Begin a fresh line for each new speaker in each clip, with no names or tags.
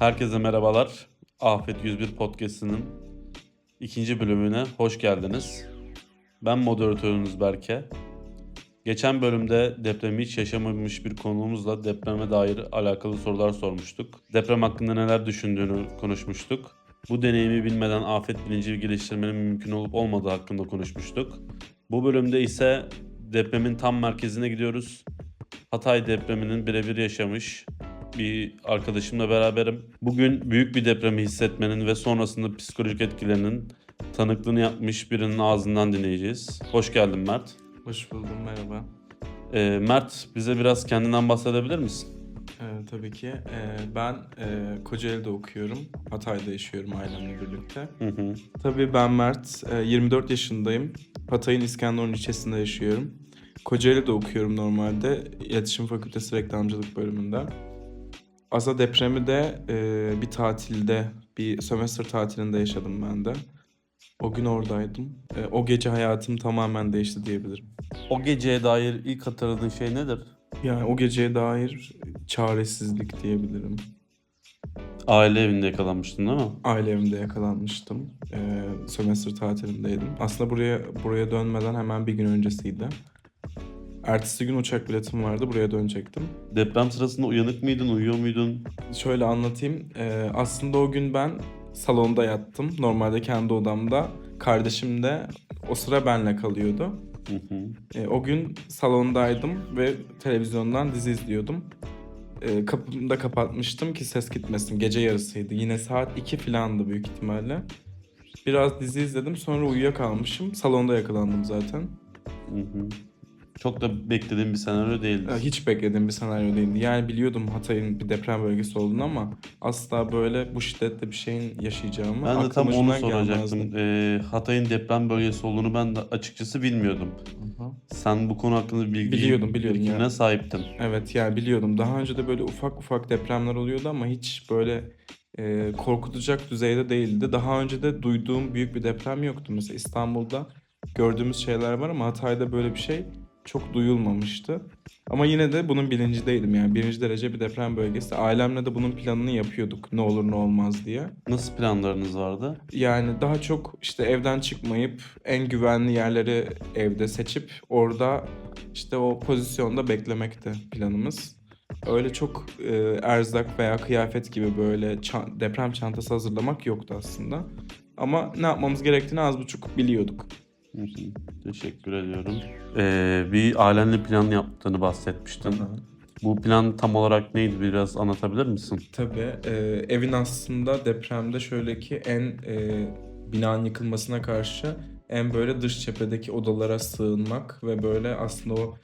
Herkese merhabalar. Afet 101 Podcast'ının ikinci bölümüne hoş geldiniz. Ben moderatörünüz Berke. Geçen bölümde depremi hiç yaşamamış bir konuğumuzla depreme dair alakalı sorular sormuştuk. Deprem hakkında neler düşündüğünü konuşmuştuk. Bu deneyimi bilmeden afet bilinci geliştirmenin mümkün olup olmadığı hakkında konuşmuştuk. Bu bölümde ise depremin tam merkezine gidiyoruz. Hatay depreminin birebir yaşamış bir arkadaşımla beraberim. Bugün büyük bir depremi hissetmenin ve sonrasında psikolojik etkilerinin tanıklığını yapmış birinin ağzından dinleyeceğiz. Hoş geldin Mert.
Hoş buldum, merhaba.
Ee, Mert bize biraz kendinden bahsedebilir misin?
Ee, tabii ki. Ee, ben e, Kocaeli'de okuyorum. Hatay'da yaşıyorum ailemle birlikte.
Hı hı.
Tabii ben Mert, e, 24 yaşındayım. Hatay'ın İskenderun ilçesinde yaşıyorum. Kocaeli'de okuyorum normalde. İletişim Fakültesi Reklamcılık bölümünde. Aza depremi de e, bir tatilde, bir sömestr tatilinde yaşadım ben de. O gün oradaydım. E, o gece hayatım tamamen değişti diyebilirim.
O geceye dair ilk hatırladığın şey nedir?
Yani o geceye dair çaresizlik diyebilirim.
Aile evinde yakalanmıştın değil mi?
Aile evimde yakalanmıştım. Ee, sömestr tatilindeydim. Aslında buraya buraya dönmeden hemen bir gün öncesiydi. Ertesi gün uçak biletim vardı. Buraya dönecektim.
Deprem sırasında uyanık mıydın, uyuyor muydun?
Şöyle anlatayım. Ee, aslında o gün ben salonda yattım. Normalde kendi odamda. Kardeşim de o sıra benle kalıyordu.
Hı hı.
E, o gün salondaydım ve televizyondan dizi izliyordum. E, kapımı da kapatmıştım ki ses gitmesin. Gece yarısıydı. Yine saat 2 filandı büyük ihtimalle. Biraz dizi izledim sonra uyuyakalmışım. Salonda yakalandım zaten.
Hı hı. Çok da beklediğim bir senaryo değildi.
Hiç beklediğim bir senaryo değildi. Yani biliyordum Hatay'ın bir deprem bölgesi olduğunu ama asla böyle bu şiddette bir şeyin yaşayacağımı
Ben de tam
aklım
onu
ucundan
soracaktım.
gelmezdi.
Ee, Hatay'ın deprem bölgesi olduğunu ben de açıkçası bilmiyordum.
Hı.
Sen bu konu hakkında bilgi,
Biliyordum, biliyordum
bilgine
ya.
sahiptin.
Evet yani biliyordum. Daha önce de böyle ufak ufak depremler oluyordu ama hiç böyle e, korkutacak düzeyde değildi. Daha önce de duyduğum büyük bir deprem yoktu. Mesela İstanbul'da gördüğümüz şeyler var ama Hatay'da böyle bir şey çok duyulmamıştı. Ama yine de bunun bilincindeydim yani birinci derece bir deprem bölgesi. Ailemle de bunun planını yapıyorduk ne olur ne olmaz diye.
Nasıl planlarınız vardı?
Yani daha çok işte evden çıkmayıp en güvenli yerleri evde seçip orada işte o pozisyonda beklemekti planımız. Öyle çok e, erzak veya kıyafet gibi böyle ça- deprem çantası hazırlamak yoktu aslında. Ama ne yapmamız gerektiğini az buçuk biliyorduk.
Teşekkür ediyorum. Ee, bir ailenle plan yaptığını bahsetmiştin. Bu plan tam olarak neydi? Biraz anlatabilir misin?
Tabii e, evin aslında depremde şöyle ki en e, binanın yıkılmasına karşı en böyle dış cephedeki odalara sığınmak ve böyle aslında o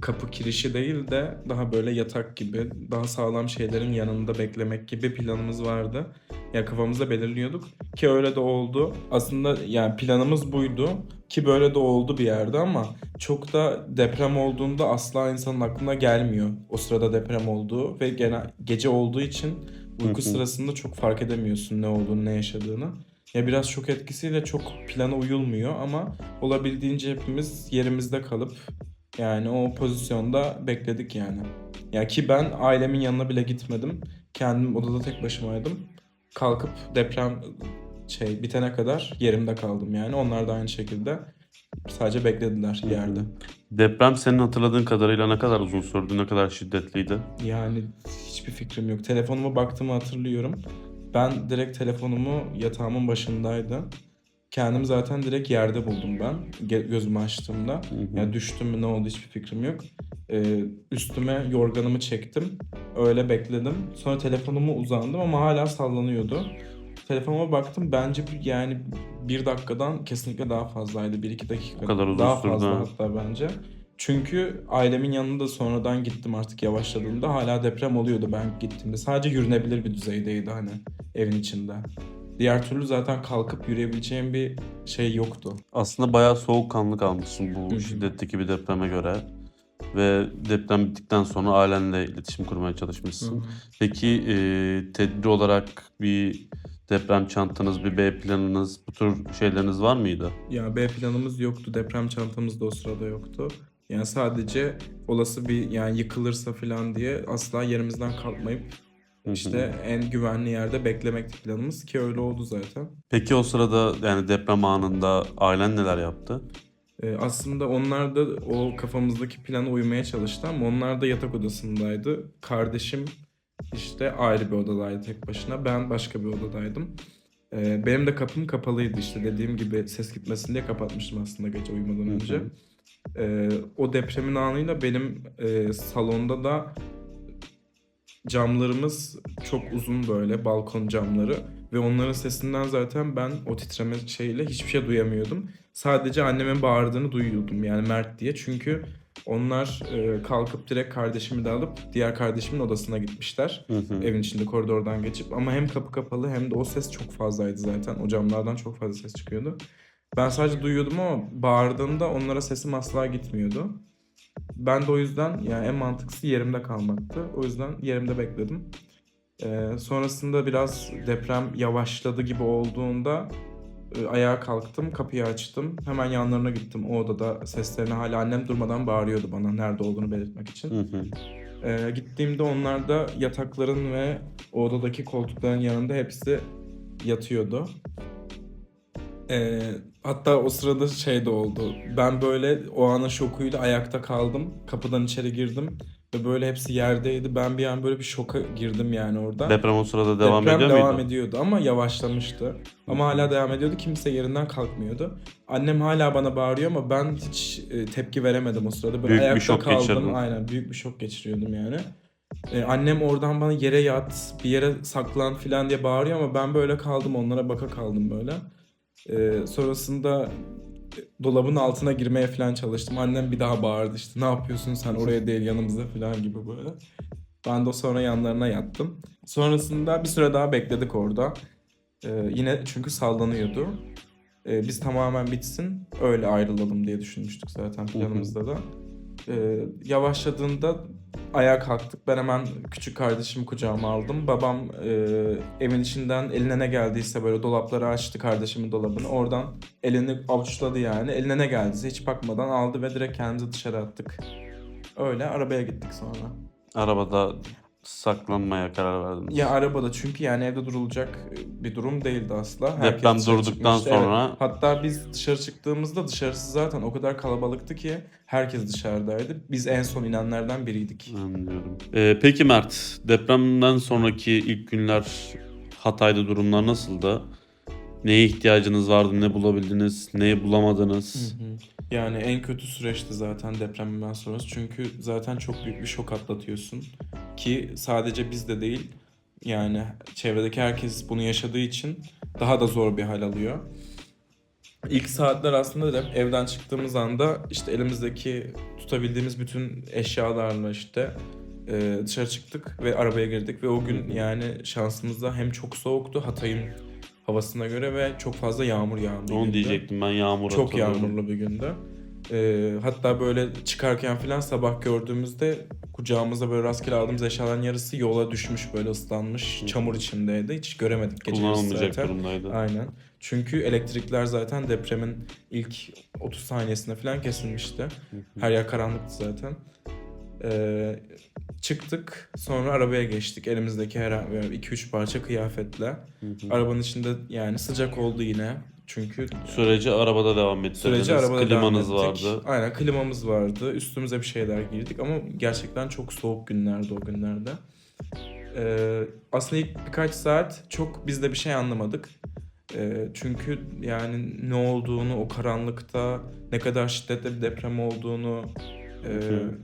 kapı kirişi değil de daha böyle yatak gibi daha sağlam şeylerin yanında beklemek gibi planımız vardı. Ya kafamızda belirliyorduk ki öyle de oldu. Aslında yani planımız buydu ki böyle de oldu bir yerde ama çok da deprem olduğunda asla insanın aklına gelmiyor. O sırada deprem olduğu ve genel gece olduğu için uyku sırasında çok fark edemiyorsun ne olduğunu, ne yaşadığını. Ya biraz şok etkisiyle çok plana uyulmuyor ama olabildiğince hepimiz yerimizde kalıp yani o pozisyonda bekledik yani. Ya ki ben ailemin yanına bile gitmedim. Kendim odada tek başımaydım. Kalkıp deprem şey bitene kadar yerimde kaldım yani. Onlar da aynı şekilde sadece beklediler yerde.
Deprem senin hatırladığın kadarıyla ne kadar uzun sürdü, ne kadar şiddetliydi?
Yani hiçbir fikrim yok. Telefonuma baktığımı hatırlıyorum. Ben direkt telefonumu yatağımın başındaydı. Kendimi zaten direkt yerde buldum ben. Ge- gözümü açtığımda.
Hı hı.
Ya düştüm mü ne oldu hiçbir fikrim yok. Ee, üstüme yorganımı çektim. Öyle bekledim. Sonra telefonumu uzandım ama hala sallanıyordu. Telefonuma baktım bence bir- yani bir dakikadan kesinlikle daha fazlaydı. Bir iki dakika.
O kadar uzun
daha
sürdü
fazla
ha.
hatta bence. Çünkü ailemin yanında sonradan gittim artık yavaşladığında hala deprem oluyordu ben gittiğimde. Sadece yürünebilir bir düzeydeydi hani evin içinde. Diğer türlü zaten kalkıp yürüyebileceğim bir şey yoktu.
Aslında bayağı soğukkanlı kalmışsın bu
Hı hı.
şiddetteki bir depreme göre. Ve deprem bittikten sonra ailenle iletişim kurmaya çalışmışsın. Peki e, tedbir olarak bir deprem çantanız, bir B planınız, bu tür şeyleriniz var mıydı?
Ya B planımız yoktu. Deprem çantamız da o sırada yoktu. Yani sadece olası bir yani yıkılırsa falan diye asla yerimizden kalkmayıp. İşte en güvenli yerde beklemekti planımız ki öyle oldu zaten.
Peki o sırada yani deprem anında ailen neler yaptı?
Ee, aslında onlar da o kafamızdaki plana uymaya çalıştı ama onlar da yatak odasındaydı. Kardeşim işte ayrı bir odadaydı tek başına. Ben başka bir odadaydım. Ee, benim de kapım kapalıydı işte dediğim gibi ses gitmesin diye kapatmıştım aslında gece uyumadan
Hı hı.
önce. Ee, o depremin anıyla benim e, salonda da camlarımız çok uzun böyle balkon camları ve onların sesinden zaten ben o titreme şeyle hiçbir şey duyamıyordum. Sadece annemin bağırdığını duyuyordum yani Mert diye. Çünkü onlar e, kalkıp direkt kardeşimi de alıp diğer kardeşimin odasına gitmişler.
Hı hı.
Evin içinde koridordan geçip ama hem kapı kapalı hem de o ses çok fazlaydı zaten. O camlardan çok fazla ses çıkıyordu. Ben sadece duyuyordum ama bağırdığımda onlara sesim asla gitmiyordu. Ben de o yüzden yani en mantıklısı yerimde kalmaktı. O yüzden yerimde bekledim. Ee, sonrasında biraz deprem yavaşladı gibi olduğunda e, ayağa kalktım, kapıyı açtım. Hemen yanlarına gittim. O odada seslerini hala annem durmadan bağırıyordu bana nerede olduğunu belirtmek için.
Hı hı.
Ee, gittiğimde onlar da yatakların ve o odadaki koltukların yanında hepsi yatıyordu. Ee, hatta o sırada şey de oldu. Ben böyle o ana şokuyla ayakta kaldım. Kapıdan içeri girdim ve böyle hepsi yerdeydi. Ben bir an böyle bir şoka girdim yani orada.
Deprem o sırada devam
Deprem
ediyor
devam
muydu?
ediyordu ama yavaşlamıştı. Ama hala devam ediyordu. Kimse yerinden kalkmıyordu. Annem hala bana bağırıyor ama ben hiç e, tepki veremedim o sırada. Böyle
Büyük bir
ayakta
şok
kaldım.
geçirdin.
Aynen büyük bir şok geçiriyordum yani. E, annem oradan bana yere yat, bir yere saklan falan diye bağırıyor ama ben böyle kaldım. Onlara baka kaldım böyle. E, sonrasında e, dolabın altına girmeye falan çalıştım. Annem bir daha bağırdı işte ne yapıyorsun sen oraya değil yanımıza falan gibi böyle. Ben de sonra yanlarına yattım. Sonrasında bir süre daha bekledik orada. Ee, yine çünkü sallanıyordu. Ee, biz tamamen bitsin öyle ayrılalım diye düşünmüştük zaten planımızda da. Ee, yavaşladığında ayağa kalktık. Ben hemen küçük kardeşimi kucağıma aldım. Babam e, evin içinden eline ne geldiyse böyle dolapları açtı kardeşimin dolabını. Oradan elini avuçladı yani. Eline ne geldiyse hiç bakmadan aldı ve direkt kendimizi dışarı attık. Öyle arabaya gittik sonra.
Arabada saklanmaya karar verdiniz.
Ya arabada çünkü yani evde durulacak bir durum değildi asla. Herkes
Deprem durduktan
çıkmıştı. Evet.
sonra
Hatta biz dışarı çıktığımızda dışarısı zaten o kadar kalabalıktı ki herkes dışarıdaydı. Biz en son inenlerden biriydik.
Anlıyorum. Ee, peki Mert, depremden sonraki ilk günler Hatay'da durumlar nasıldı? Neye ihtiyacınız vardı, ne bulabildiniz, neyi bulamadınız?
Yani en kötü süreçti zaten depremden sonrası. Çünkü zaten çok büyük bir şok atlatıyorsun. Ki sadece biz de değil yani çevredeki herkes bunu yaşadığı için daha da zor bir hal alıyor. İlk saatler aslında da evden çıktığımız anda işte elimizdeki tutabildiğimiz bütün eşyalarla işte e, dışarı çıktık ve arabaya girdik ve o gün yani şansımızda hem çok soğuktu Hatay'ın havasına göre ve çok fazla yağmur yağdı.
Onu diyecektim ben yağmur
Çok yağmurlu bir gündü. Ee, hatta böyle çıkarken falan sabah gördüğümüzde kucağımıza böyle rastgele aldığımız eşyaların yarısı yola düşmüş böyle ıslanmış
Hı.
çamur içindeydi. Hiç göremedik gece
Kullanılmayacak
zaten.
durumdaydı.
Aynen. Çünkü elektrikler zaten depremin ilk 30 saniyesinde falan kesilmişti. Her yer karanlıktı zaten. Ee, çıktık sonra arabaya geçtik elimizdeki her 2-3 parça kıyafetle.
Hı hı.
Arabanın içinde yani sıcak oldu yine. Çünkü
Süreci arabada devam ettirdiniz.
Süreci arabada
Klimanız
devam ettik.
vardı.
Aynen klimamız vardı. Üstümüze bir şeyler giydik ama gerçekten çok soğuk günlerdi o günlerde. Ee, aslında ilk birkaç saat çok biz de bir şey anlamadık. Ee, çünkü yani ne olduğunu o karanlıkta ne kadar şiddetli bir deprem olduğunu e,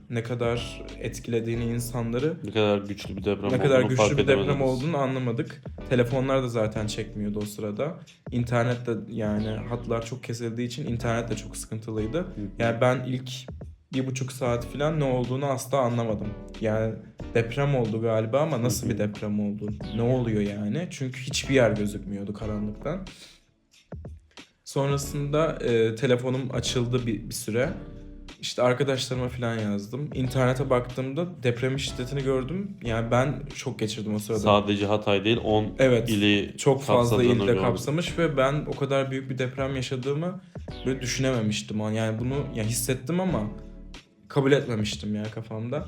ne kadar etkilediğini insanları
Ne kadar güçlü bir deprem
ne kadar güçlü bir deprem olduğunu anlamadık. Telefonlar da zaten çekmiyordu o sırada. İnternet de yani hatlar çok kesildiği için internet de çok sıkıntılıydı. Yani ben ilk bir buçuk saat falan ne olduğunu asla anlamadım. Yani deprem oldu galiba ama nasıl bir deprem oldu? Ne oluyor yani? Çünkü hiçbir yer gözükmüyordu karanlıktan. Sonrasında e, telefonum açıldı bir, bir süre. İşte arkadaşlarıma falan yazdım. İnternete baktığımda depremin şiddetini gördüm. Yani ben şok geçirdim o sırada.
Sadece Hatay değil 10
Evet.
ili
Çok fazla ilde
gördüm.
kapsamış ve ben o kadar büyük bir deprem yaşadığımı böyle düşünememiştim. Yani bunu ya hissettim ama kabul etmemiştim ya kafamda.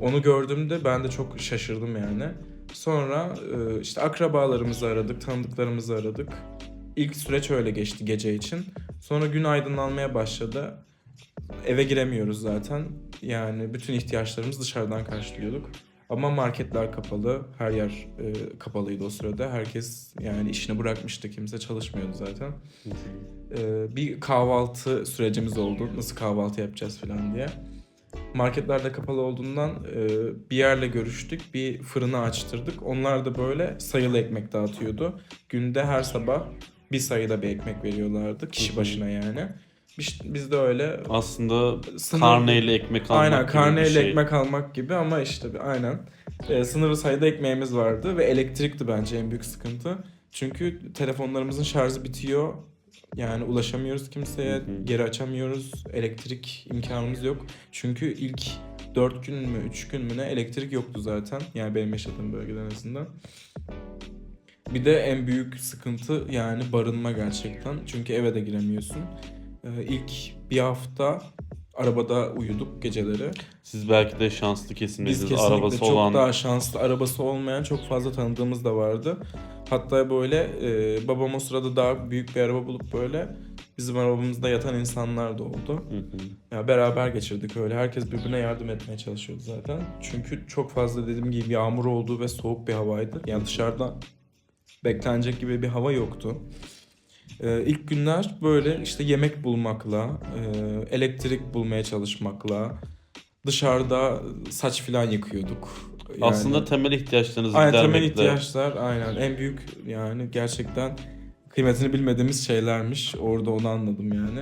Onu gördüğümde ben de çok şaşırdım yani. Sonra e, işte akrabalarımızı aradık, tanıdıklarımızı aradık. İlk süreç öyle geçti gece için. Sonra gün aydınlanmaya başladı. Eve giremiyoruz zaten. Yani bütün ihtiyaçlarımızı dışarıdan karşılıyorduk. Ama marketler kapalı, her yer e, kapalıydı o sırada. Herkes yani işini bırakmıştı, kimse çalışmıyordu zaten. E, bir kahvaltı sürecimiz oldu. Nasıl kahvaltı yapacağız falan diye. Marketler de kapalı olduğundan e, bir yerle görüştük. Bir fırını açtırdık. Onlar da böyle sayılı ekmek dağıtıyordu. Günde her sabah bir sayıda bir ekmek veriyorlardı. Kişi başına yani. Biz, biz de öyle
Aslında
sınır-
karneyle ekmek almak
Aynen
gibi
karneyle
şey.
ekmek almak gibi ama işte bir- aynen. Ee, sınırlı sayıda ekmeğimiz vardı ve elektrikti bence en büyük sıkıntı. Çünkü telefonlarımızın şarjı bitiyor. Yani ulaşamıyoruz kimseye,
Hı hı.
geri açamıyoruz. Elektrik imkanımız yok. Çünkü ilk 4 gün mü 3 gün mü ne elektrik yoktu zaten. Yani benim yaşadığım bölgede en azından. Bir de en büyük sıkıntı yani barınma gerçekten. Çünkü eve de giremiyorsun. Ee, ilk bir hafta arabada uyuduk geceleri.
Siz belki de şanslı
Biz
kesimdeydiniz.
kesinlikle
Arabası
çok
olan
daha şanslı. Arabası olmayan çok fazla tanıdığımız da vardı. Hatta böyle e, babam o sırada daha büyük bir araba bulup böyle bizim arabamızda yatan insanlar da oldu.
Hı hı.
Ya beraber geçirdik öyle. Herkes birbirine yardım etmeye çalışıyordu zaten. Çünkü çok fazla dediğim gibi yağmur olduğu ve soğuk bir havaydı. Yani dışarıda beklenecek gibi bir hava yoktu. Ee, ilk günler böyle işte yemek bulmakla, e, elektrik bulmaya çalışmakla, dışarıda saç filan yıkıyorduk. Yani-
Aslında temel ihtiyaçlarınızı
aynen temel
gidermekle
ihtiyaçlar aynen en büyük yani gerçekten kıymetini bilmediğimiz şeylermiş. Orada onu anladım yani.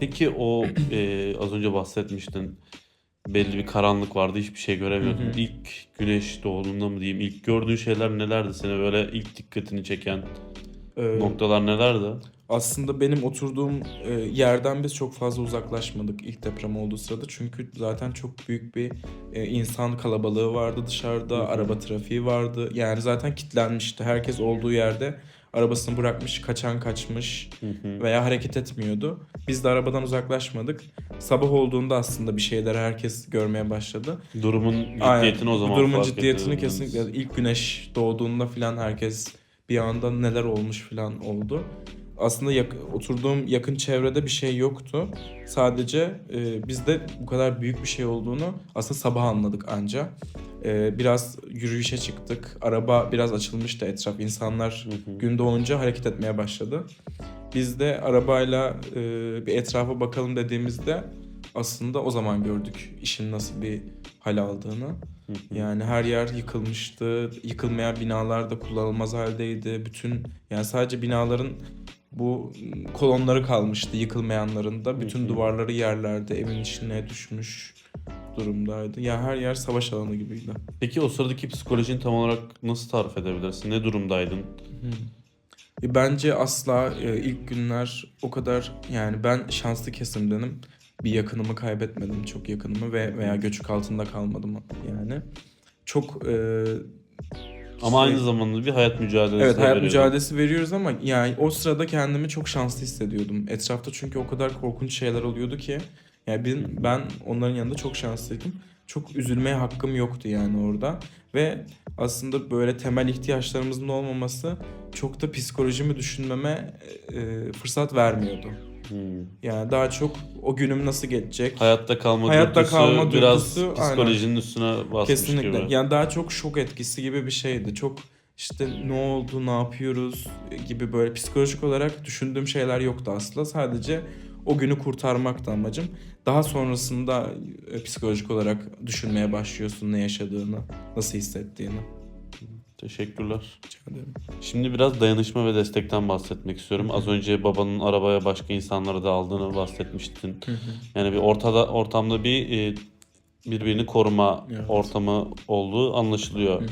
Peki o e, az önce bahsetmiştin belli bir karanlık vardı hiçbir şey göremiyordun.
Hı hı.
İlk güneş doğduğunda mı diyeyim ilk gördüğün şeyler nelerdi seni böyle ilk dikkatini çeken
Ee,
noktalar nelerdi?
Aslında benim oturduğum e, yerden biz çok fazla uzaklaşmadık ilk deprem olduğu sırada. Çünkü zaten çok büyük bir e, insan kalabalığı vardı dışarıda,
Hı hı.
araba trafiği vardı. Yani zaten kilitlenmişti. Herkes olduğu yerde arabasını bırakmış, kaçan kaçmış veya hareket etmiyordu. Biz de arabadan uzaklaşmadık. Sabah olduğunda aslında bir şeyler herkes görmeye başladı.
Durumun
Aynen.
ciddiyetini o zaman
Durumun ciddiyetini kesinlikle ilk güneş doğduğunda falan herkes bir anda neler olmuş falan oldu. Aslında yak- oturduğum yakın çevrede bir şey yoktu. Sadece e, biz de bu kadar büyük bir şey olduğunu aslında sabah anladık anca. E, biraz yürüyüşe çıktık. Araba biraz açılmıştı etraf. İnsanlar
Hı hı.
gün doğunca hareket etmeye başladı. Biz de arabayla e, bir etrafa bakalım dediğimizde aslında o zaman gördük işin nasıl bir hal aldığını. Yani her yer yıkılmıştı. Yıkılmayan binalar da kullanılmaz haldeydi. Bütün yani sadece binaların bu kolonları kalmıştı yıkılmayanların da. Bütün duvarları yerlerde evin içine düşmüş durumdaydı. Ya her yer savaş alanı gibiydi.
Peki o sıradaki psikolojini tam olarak nasıl tarif edebilirsin? Ne durumdaydın?
E, Bence asla e, ilk günler o kadar yani ben şanslı kesimdenim. Bir yakınımı kaybetmedim çok yakınımı ve veya göçük altında kalmadım yani. Çok e,
Ama aynı zamanda bir hayat mücadelesi
Evet hayat
veriyordun.
mücadelesi veriyoruz ama yani o sırada kendimi çok şanslı hissediyordum. Etrafta çünkü o kadar korkunç şeyler oluyordu ki yani ben, ben onların yanında çok şanslıydım. Çok üzülmeye hakkım yoktu yani orada ve aslında böyle temel ihtiyaçlarımızın olmaması çok da psikolojimi düşünmeme e, fırsat vermiyordu.
Hmm.
Yani daha çok o günüm nasıl geçecek?
Hayatta kalma
Hayatta
dürtüsü
kalma
biraz
dürtüsü, aynen.
psikolojinin üstüne basmış
Kesinlikle.
gibi.
Yani daha çok şok etkisi gibi bir şeydi. Çok işte ne oldu, ne yapıyoruz gibi böyle psikolojik olarak düşündüğüm şeyler yoktu aslında. Sadece o günü kurtarmaktı amacım. Daha sonrasında e, psikolojik olarak düşünmeye başlıyorsun ne yaşadığını, nasıl hissettiğini.
Teşekkürler. Şimdi biraz dayanışma ve destekten bahsetmek istiyorum. Az önce babanın arabaya başka insanları da aldığını bahsetmiştin. Yani bir ortada ortamda bir e, birbirini koruma
Evet.
ortamı olduğu anlaşılıyor.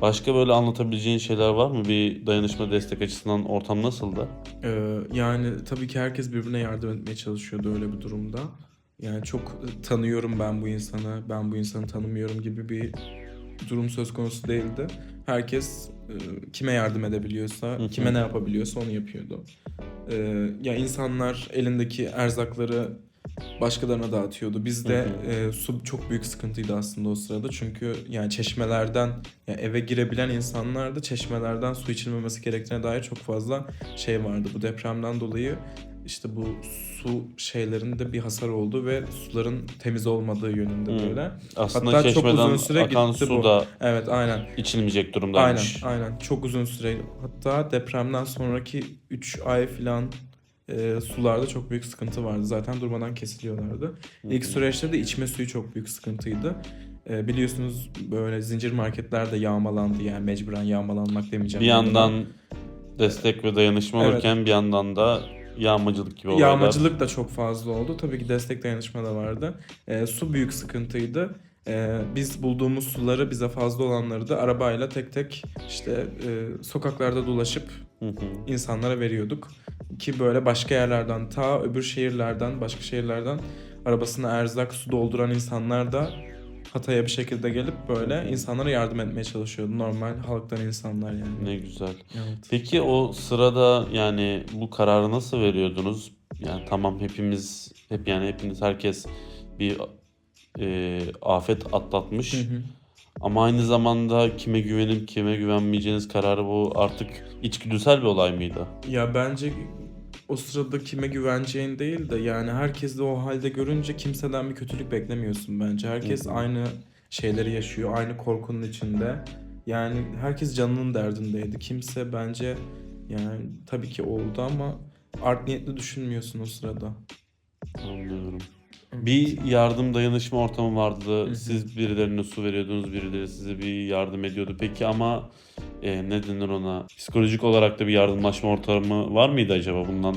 Başka böyle anlatabileceğin şeyler var mı? Bir dayanışma destek açısından ortam nasıldı?
Ee, yani tabii ki herkes birbirine yardım etmeye çalışıyordu öyle bir durumda. Yani çok e, tanıyorum ben bu insanı, ben bu insanı tanımıyorum gibi bir durum söz konusu değildi. Herkes e, kime yardım edebiliyorsa,
hı.
kime ne yapabiliyorsa onu yapıyordu. Ee, ya insanlar elindeki erzakları başkalarına dağıtıyordu. Bizde e, su çok büyük sıkıntıydı aslında o sırada. Çünkü yani çeşmelerden yani eve girebilen insanlar da çeşmelerden su içilmemesi gerektiğine dair çok fazla şey vardı. Bu depremden dolayı işte bu su şeylerinde bir hasar oldu ve suların temiz olmadığı yönünde
Hı.
böyle.
Aslında
Hatta çok uzun süre
akan
gitti
su
bu.
da
Evet aynen.
içilmeyecek
Aynen
durumdaymış.
aynen. Çok uzun süre. Hatta depremden sonraki 3 ay falan e, sularda çok büyük sıkıntı vardı. Zaten durmadan kesiliyorlardı. İlk süreçte de içme suyu çok büyük sıkıntıydı. E, biliyorsunuz böyle zincir marketler de yağmalandı yani mecburen yağmalanmak demeyeceğim.
Bir yandan destek ve dayanışma
Evet.
olurken bir yandan da yağmacılık gibi olaylar.
Yağmacılık da çok fazla oldu. Tabii ki destek dayanışma da vardı. E, su büyük sıkıntıydı. E, biz bulduğumuz suları bize fazla olanları da arabayla tek tek işte e, sokaklarda dolaşıp
Hı hı.
insanlara veriyorduk. Ki böyle başka yerlerden ta öbür şehirlerden başka şehirlerden arabasına erzak su dolduran insanlar da Hatay'a bir şekilde gelip böyle insanlara yardım etmeye çalışıyordu. Normal halktan insanlar yani.
Ne güzel.
Evet.
Peki o sırada yani bu kararı nasıl veriyordunuz? Yani tamam hepimiz hep yani hepiniz herkes bir e, afet atlatmış.
Hı hı.
Ama aynı zamanda kime güvenip kime güvenmeyeceğiniz kararı bu artık içgüdüsel bir olay mıydı?
Ya bence o sırada kime güveneceğin değil de yani herkes de o halde görünce kimseden bir kötülük beklemiyorsun bence. Herkes
hı.
aynı şeyleri yaşıyor, aynı korkunun içinde. Yani herkes canının derdindeydi. Kimse bence yani tabii ki oldu ama art niyetli düşünmüyorsun o sırada.
Anlıyorum. Bir yardım dayanışma ortamı vardı. Siz birilerine su veriyordunuz, birileri size bir yardım ediyordu. Peki ama e, ne denir ona? Psikolojik olarak da bir yardımlaşma ortamı var mıydı acaba? Bundan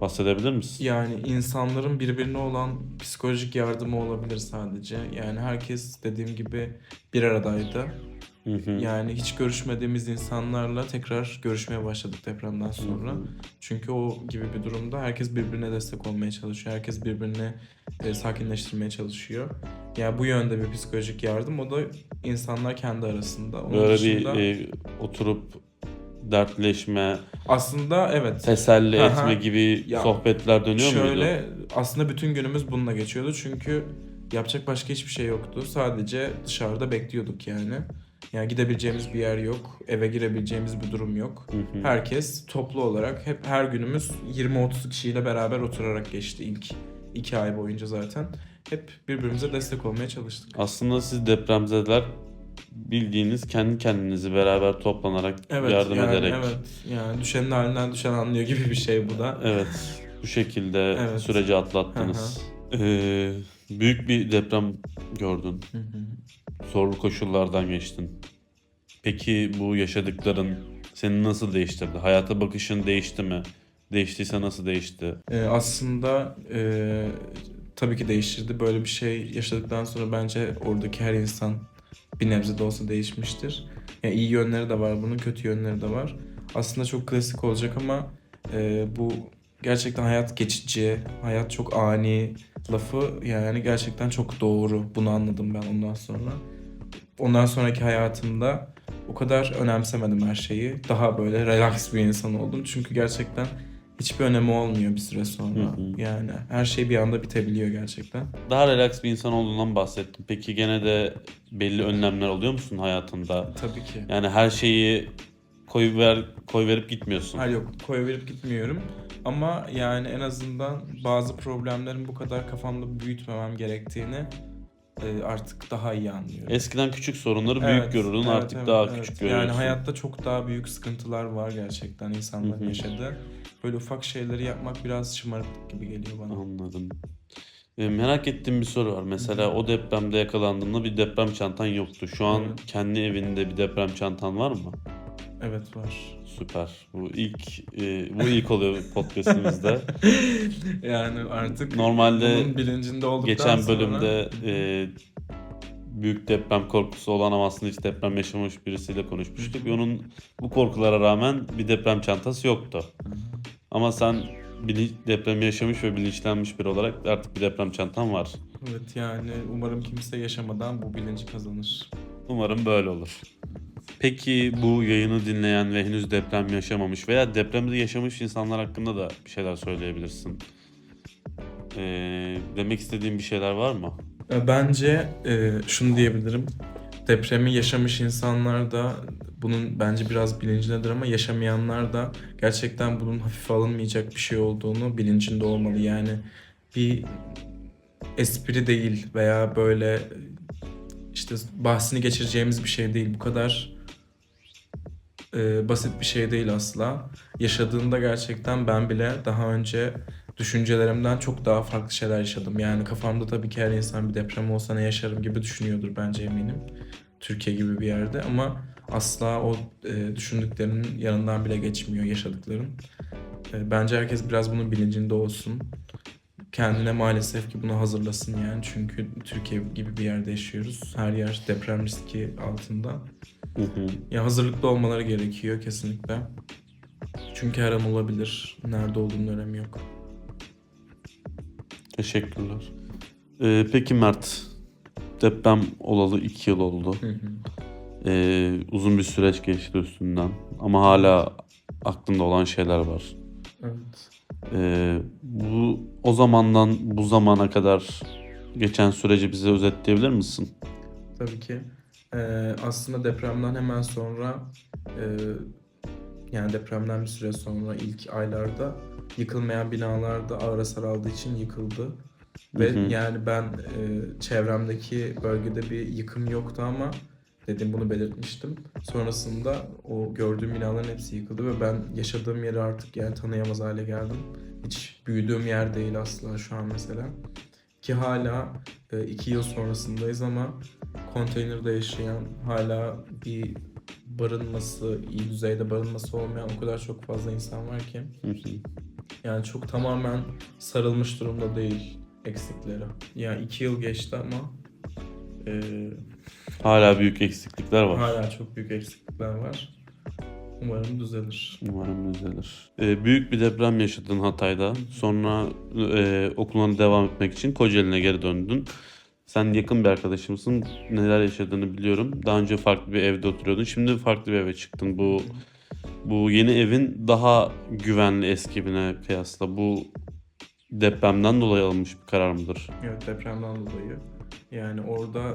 bahsedebilir misin?
Yani insanların birbirine olan psikolojik yardımı olabilir sadece. Yani herkes dediğim gibi bir aradaydı.
Hı hı.
Yani hiç görüşmediğimiz insanlarla tekrar görüşmeye başladık depremden sonra.
Hı hı.
Çünkü o gibi bir durumda herkes birbirine destek olmaya çalışıyor. Herkes birbirini e, sakinleştirmeye çalışıyor. Yani bu yönde bir psikolojik yardım o da insanlar kendi arasında. Onun
Böyle
dışında
bir e, oturup dertleşme,
aslında evet.
teselli
Aha.
etme gibi
Ya,
sohbetler dönüyor muydu?
Şöyle aslında bütün günümüz bununla geçiyordu. Çünkü yapacak başka hiçbir şey yoktu. Sadece dışarıda bekliyorduk yani. Yani gidebileceğimiz bir yer yok. Eve girebileceğimiz bir durum yok.
Hı hı.
Herkes toplu olarak hep her günümüz 20-30 kişiyle beraber oturarak geçti ilk iki ay boyunca zaten. Hep birbirimize destek olmaya çalıştık.
Aslında siz depremzedeler bildiğiniz kendi kendinizi beraber toplanarak yardım
yani,
ederek
Evet yani düşenin halinden düşen anlıyor gibi bir şey bu da.
Evet, bu şekilde
Evet.
süreci atlattınız. Ee, büyük bir deprem gördün.
Hı hı.
Zorlu koşullardan geçtin. Peki bu yaşadıkların seni nasıl değiştirdi? Hayata bakışın değişti mi? Değiştiyse nasıl değişti?
Ee, aslında e, tabii ki değiştirdi. Böyle bir şey yaşadıktan sonra bence oradaki her insan bir nebze de olsa değişmiştir. Yani iyi yönleri de var bunun, kötü yönleri de var. Aslında çok klasik olacak ama e, bu gerçekten hayat geçici, hayat çok ani lafı yani gerçekten çok doğru. Bunu anladım ben ondan sonra. Ondan sonraki hayatımda o kadar önemsemedim her şeyi. Daha böyle relax bir insan oldum. Çünkü gerçekten hiçbir önemi olmuyor bir süre sonra.
Hı hı.
Yani her şey bir anda bitebiliyor gerçekten.
Daha relax bir insan olduğundan bahsettim. Peki gene de belli önlemler alıyor musun hayatında?
Tabii ki.
Yani her şeyi koy ver koy verip gitmiyorsun.
Hayır yok koyuverip gitmiyorum. Ama yani en azından bazı problemlerin bu kadar kafamda büyütmemem gerektiğini e, artık daha iyi anlıyorum.
Eskiden küçük sorunları büyük
Evet,
görürdün
evet,
artık
evet,
daha
evet.
küçük görüyorsun.
Yani hayatta çok daha büyük sıkıntılar var gerçekten insanların yaşadığı. Böyle ufak şeyleri yapmak biraz şımarıklık gibi geliyor bana.
Anladım. E, merak ettiğim bir soru var. Mesela o depremde yakalandığında bir deprem çantan yoktu. Şu an
Evet.
kendi evinde bir deprem çantan var mı?
Evet var.
Süper. Bu ilk e, bu ilk oluyor podcast'imizde.
yani artık
Normalde
bunun bilincinde olduktan
Geçen
sonra...
bölümde e, büyük deprem korkusu olan ama aslında hiç deprem yaşamamış birisiyle konuşmuştuk. Ve Onun bu korkulara rağmen bir deprem çantası yoktu. Ama sen bilinç, depremi yaşamış ve bilinçlenmiş biri olarak artık bir deprem çantan var.
Evet yani umarım kimse yaşamadan bu bilinci kazanır.
Umarım böyle olur. Peki bu yayını dinleyen ve henüz deprem yaşamamış veya depremde yaşamış insanlar hakkında da bir şeyler söyleyebilirsin. Ee, demek istediğin bir şeyler var mı?
E, Bence e, şunu diyebilirim. Depremi yaşamış insanlar da bunun bence biraz bilincindedir ama yaşamayanlar da gerçekten bunun hafife alınmayacak bir şey olduğunu bilincinde olmalı. Yani bir espri değil veya böyle işte bahsini geçireceğimiz bir şey değil. Bu kadar e, basit bir şey değil asla. Yaşadığında gerçekten ben bile daha önce düşüncelerimden çok daha farklı şeyler yaşadım. Yani kafamda tabii ki her insan bir deprem olsa ne yaşarım gibi düşünüyordur bence eminim. Türkiye gibi bir yerde ama asla o e, düşündüklerinin yanından bile geçmiyor yaşadıkların. E, bence herkes biraz bunun bilincinde olsun. Kendine maalesef ki bunu hazırlasın yani. Çünkü Türkiye gibi bir yerde yaşıyoruz. Her yer deprem riski altında.
Hı hı.
Ya hazırlıklı olmaları gerekiyor kesinlikle. Çünkü her an olabilir. Nerede olduğunun önemi yok.
Teşekkürler. Ee, peki Mert, deprem olalı 2 yıl oldu.
Hı hı.
Ee, uzun bir süreç geçti üstünden ama hala aklında olan şeyler var.
Evet.
Ee, bu o zamandan bu zamana kadar geçen süreci bize özetleyebilir misin?
Tabii ki. Ee, aslında depremden hemen sonra e, yani depremden bir süre sonra ilk aylarda yıkılmayan binalar da ağır hasar aldığı için yıkıldı. Ve
Hı hı.
yani ben e, çevremdeki bölgede bir yıkım yoktu ama dedim bunu belirtmiştim. Sonrasında o gördüğüm binaların hepsi yıkıldı ve ben yaşadığım yeri artık yani tanıyamaz hale geldim. Hiç büyüdüğüm yer değil asla şu an mesela. Ki hala e, iki yıl sonrasındayız ama konteynerde yaşayan hala bir barınması, iyi düzeyde barınması olmayan o kadar çok fazla insan var ki. Yani çok tamamen sarılmış durumda değil eksikleri. Yani iki yıl geçti ama e,
Hala büyük eksiklikler var.
hala çok büyük eksiklikler var. Umarım düzelir.
Umarım düzelir. Ee, büyük bir deprem yaşadın Hatay'da. Sonra e, okuluna devam etmek için Kocaeli'ne geri döndün. Sen yakın bir arkadaşımsın. Neler yaşadığını biliyorum. Daha önce farklı bir evde oturuyordun. Şimdi farklı bir eve çıktın. Bu bu yeni evin daha güvenli eski evine kıyasla. Bu depremden dolayı alınmış bir karar mıdır?
Evet depremden dolayı. Yani orada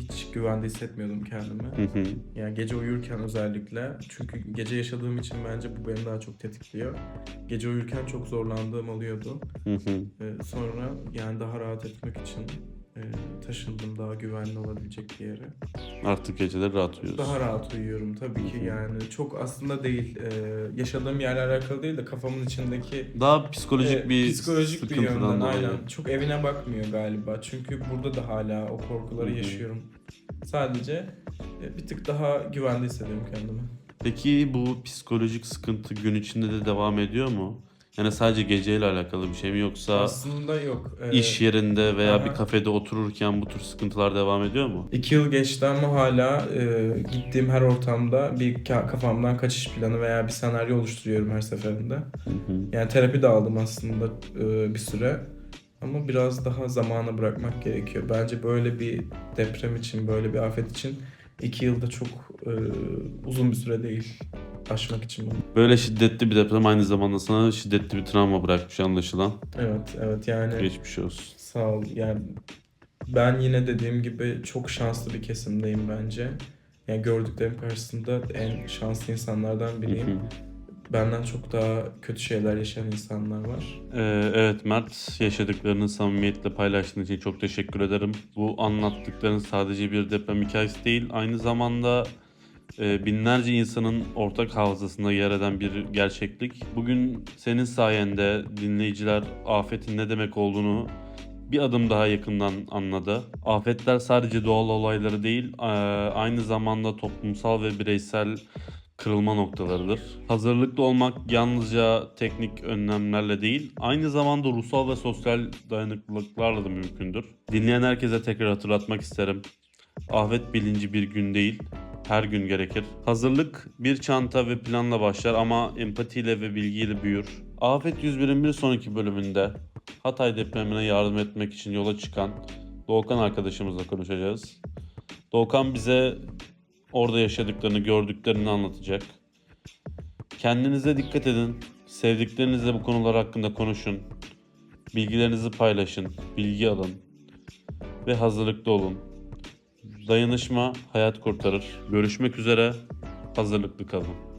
hiç güvende hissetmiyordum kendimi.
Hı hı.
Yani gece uyurken özellikle. Çünkü gece yaşadığım için bence bu beni daha çok tetikliyor. Gece uyurken çok zorlandığım oluyordu.
Hı hı.
Ee, sonra yani daha rahat etmek için e, taşındım daha güvenli olabilecek bir yere.
Artık geceleri rahat uyuyorsun.
Daha rahat uyuyorum tabii ki yani. Çok aslında değil. e, yaşadığım yerle alakalı değil de kafamın içindeki
Daha psikolojik
e,
bir
psikolojik bir
sıkıntıdan
yönden
dolayı.
aynen. Çok evine bakmıyor galiba. Çünkü burada da hala o korkuları
Hı hı.
yaşıyorum. Sadece e, bir tık daha güvende hissediyorum kendimi.
Peki bu psikolojik sıkıntı gün içinde de devam ediyor mu? Yani sadece geceyle alakalı bir şey mi yoksa
Aslında yok. E,
iş yerinde veya
aha.
bir kafede otururken bu tür sıkıntılar devam ediyor mu?
İki yıl geçti ama hala e, gittiğim her ortamda bir ka- kafamdan kaçış planı veya bir senaryo oluşturuyorum her seferinde. Yani terapi de aldım aslında e, bir süre. Ama biraz daha zamana bırakmak gerekiyor. Bence böyle bir deprem için, böyle bir afet için iki yılda çok e, uzun bir süre değil aşmak için bunu.
Böyle şiddetli bir deprem aynı zamanda sana şiddetli bir travma bırakmış anlaşılan.
Evet, evet yani
Geçmiş olsun.
sağ ol. Yani ben yine dediğim gibi çok şanslı bir kesimdeyim bence. Yani gördüklerim karşısında en şanslı insanlardan biriyim.
hı.
Benden çok daha kötü şeyler yaşayan insanlar var.
Ee, evet Mert, yaşadıklarını samimiyetle paylaştığın için çok teşekkür ederim. Bu anlattıkların sadece bir deprem hikayesi değil, aynı zamanda binlerce insanın ortak hafızasında yer eden bir gerçeklik. Bugün senin sayende dinleyiciler afetin ne demek olduğunu bir adım daha yakından anladı. Afetler sadece doğal olayları değil, e, aynı zamanda toplumsal ve bireysel kırılma noktalarıdır. Hazırlıklı olmak yalnızca teknik önlemlerle değil, aynı zamanda ruhsal ve sosyal dayanıklılıklarla da mümkündür. Dinleyen herkese tekrar hatırlatmak isterim. Afet bilinci bir gün değil, her gün gerekir. Hazırlık bir çanta ve planla başlar ama empatiyle ve bilgiyle büyür. Afet 101'in bir sonraki bölümünde Hatay depremine yardım etmek için yola çıkan Doğukan arkadaşımızla konuşacağız. Doğukan bize orada yaşadıklarını, gördüklerini anlatacak. Kendinize dikkat edin. Sevdiklerinizle bu konular hakkında konuşun. Bilgilerinizi paylaşın, bilgi alın ve hazırlıklı olun. Dayanışma hayat kurtarır. Görüşmek üzere, hazırlıklı kalın.